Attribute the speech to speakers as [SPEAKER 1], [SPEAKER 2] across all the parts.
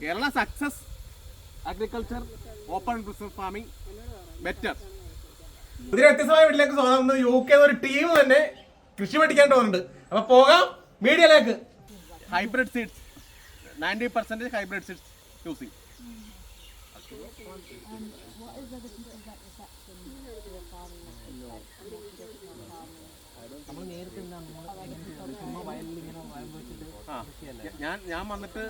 [SPEAKER 1] Kerala success agriculture open business farming better ഇതിന് വ്യത്യസ്തമായ വീട്ടിലേക്ക് സ്വാഗതം. യു കെ ഒരു ടീം തന്നെ കൃഷി പഠിക്കാൻ പോകുന്നുണ്ട്. അപ്പൊ പോകാം മീഡിയയിലേക്ക്. Hybrid seeds ninety percentage hybrid seeds using ഞാൻ ഞാൻ വന്നിട്ട്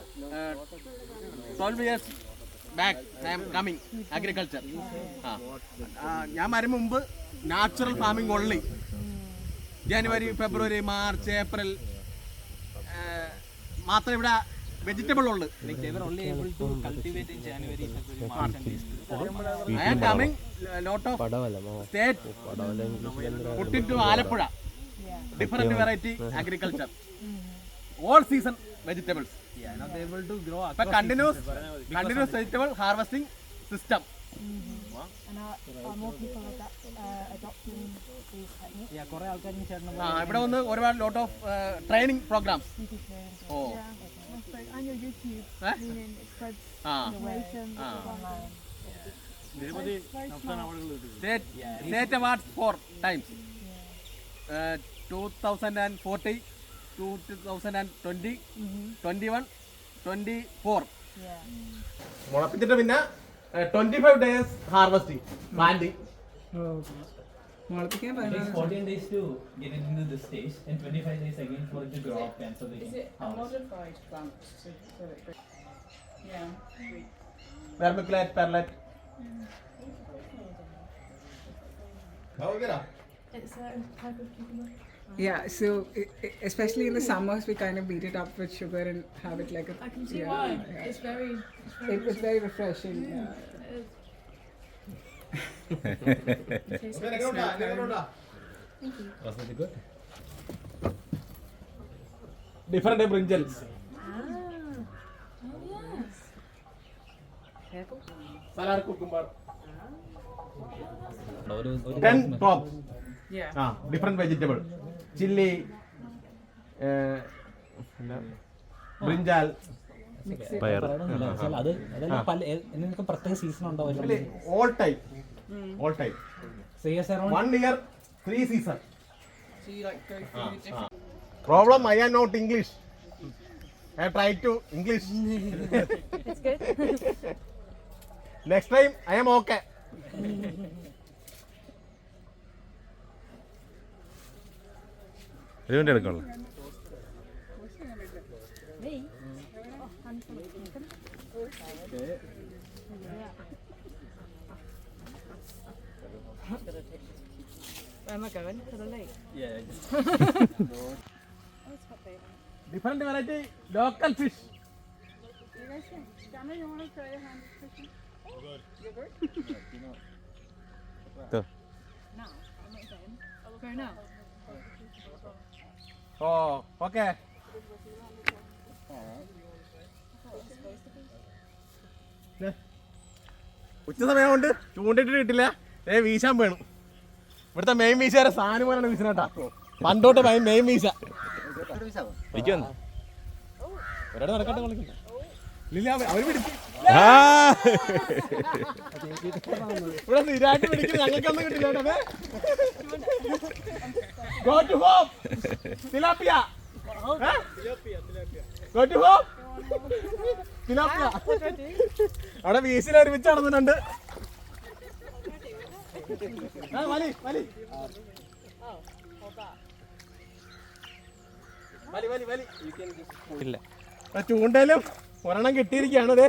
[SPEAKER 1] twelve years back I am coming agriculture ആ. ഞാൻ വരും മുമ്പ് natural farming only January February March April മാത്രം ഇവിടെ വെജിറ്റബിൾ ഉള്ളു. I am coming lot of state put to Alappuzha. Different variety agriculture all season vegetables
[SPEAKER 2] Yeah, now able to grow
[SPEAKER 1] ഇപ്പൊ
[SPEAKER 2] across
[SPEAKER 3] continuous continuous vegetable harvesting system uh,
[SPEAKER 1] ഇവിടെ വന്ന് ഒരുപാട് lot of training programmes ഓ Eh? Ah. State four times two thousand and forty two thousand and twenty twenty one twenty
[SPEAKER 3] four.
[SPEAKER 1] മുളപ്പിച്ചിട്ട് പിന്നെ twenty five days harvesting planting
[SPEAKER 4] മുളപ്പിക്കാൻ
[SPEAKER 2] It takes 14 days to get it into this stage and 25 days again for it to grow up.
[SPEAKER 1] Vermiculite perlite
[SPEAKER 3] It's a type of cucumber.
[SPEAKER 4] Yeah, so it, it, especially in the summers, we kind of beat it up with sugar and have it like a.
[SPEAKER 3] I can see
[SPEAKER 4] yeah,
[SPEAKER 3] why.
[SPEAKER 4] yeah.
[SPEAKER 3] It's very, it's very
[SPEAKER 4] It, it's very refreshing. Yeah.
[SPEAKER 3] it tastes like a Oh,
[SPEAKER 1] yes. Brinjals salad cucumber ten tops
[SPEAKER 5] Yeah.
[SPEAKER 1] ആ different vegetable chilli brinjal.
[SPEAKER 2] അത് അതെല്ലാം പ്രത്യേക season
[SPEAKER 5] ഉണ്ടോ all time all time one year
[SPEAKER 1] three season. Problem I am not English I try
[SPEAKER 3] to English.
[SPEAKER 1] Next time I am okay
[SPEAKER 6] ഇതിനുവേണ്ടി?
[SPEAKER 3] Oh, lake?
[SPEAKER 1] Different variety local fish
[SPEAKER 3] Go now.
[SPEAKER 1] ഓ okay. ഉച്ച സമയമുണ്ട് കൊണ്ട് ചൂണ്ടിട്ട് കിട്ടില്ല ഏ വീശാൻ വേണം. ഇവിടുത്തെ മെയിൻ വീശാരെ സാധനം പോലാണ് വീശനട്ടാ പണ്ടോട്ട് മെയിൻ വീശ
[SPEAKER 6] എനിക്ക് വന്നു
[SPEAKER 1] ഒരാട് നടക്കട്ടെ അവ- അവർ പിടിച്ച്. ഇവിടെ ഞങ്ങൾക്കൊന്നും കിട്ടില്ല അവിടെ വീശിൽ ഒരുമിച്ച് നടന്നിട്ടുണ്ട്. വലി വലി. വലി വലി വലി.
[SPEAKER 6] ഇല്ല.
[SPEAKER 1] ചൂണ്ടയിലും ഒരെണ്ണം കിട്ടിയിരിക്കുകയാണ് അതെ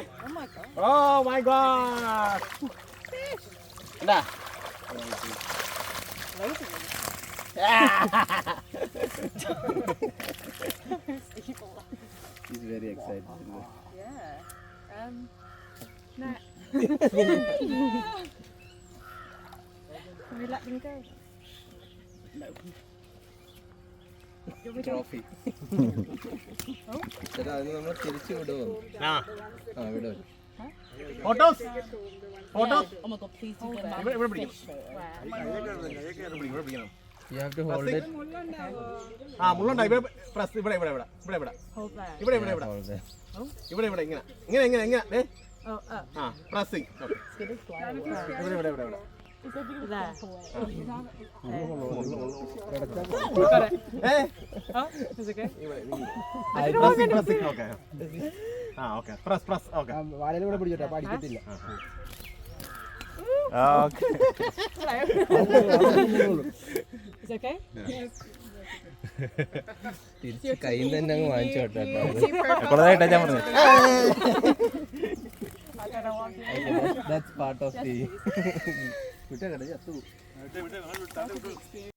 [SPEAKER 1] ഓ മൈ ഗോഡ് എന്താ
[SPEAKER 5] Yeah. Um,
[SPEAKER 3] Can we let them go?
[SPEAKER 1] Trophy ചേട്ടാ അതിന്
[SPEAKER 5] നമ്മൾ തിരിച്ചു വിടുമോ ആ. വിടുമല്ലോ ഫോട്ടോസ്
[SPEAKER 1] ഫോട്ടോസ് ഇവിടെ പിടിക്കണം
[SPEAKER 6] യു ഹാവ് ടു ഹോൾഡ്
[SPEAKER 1] ആ മുള്ളുണ്ടാ ഇവിടെ പ്രസ് ഇവിടെ ഇവിടെ ഇവിടെ ഇവിടെ ഇവിടെ. ഇവിടെ ഇവിടെ ഇവിടെ. ഇവിടെ ഇവിടെ ഇങ്ങനെ. ഇങ്ങനെ ഇങ്ങനെ ഇങ്ങനെ. ആ പ്രസ്സിങ് ഇവിടെ ഇവിടെ ഇവിടെ ഇവിടെ.
[SPEAKER 6] വാഴയിലൂടെ പിടിച്ചോട്ടെ
[SPEAKER 3] പഠിക്കത്തില്ല ഓക്കെ
[SPEAKER 6] തിരിച്ച് കയ്യിൽ തന്നെ അങ്ങ് വാങ്ങിച്ചോട്ടെ
[SPEAKER 2] കൊടുത്തോട്ടെ ഞാൻ പറഞ്ഞു
[SPEAKER 6] ദാറ്റ്സ് പാർട്ട് ഓഫ് ദി വിട്ടേ കേട്ടോ അത്തു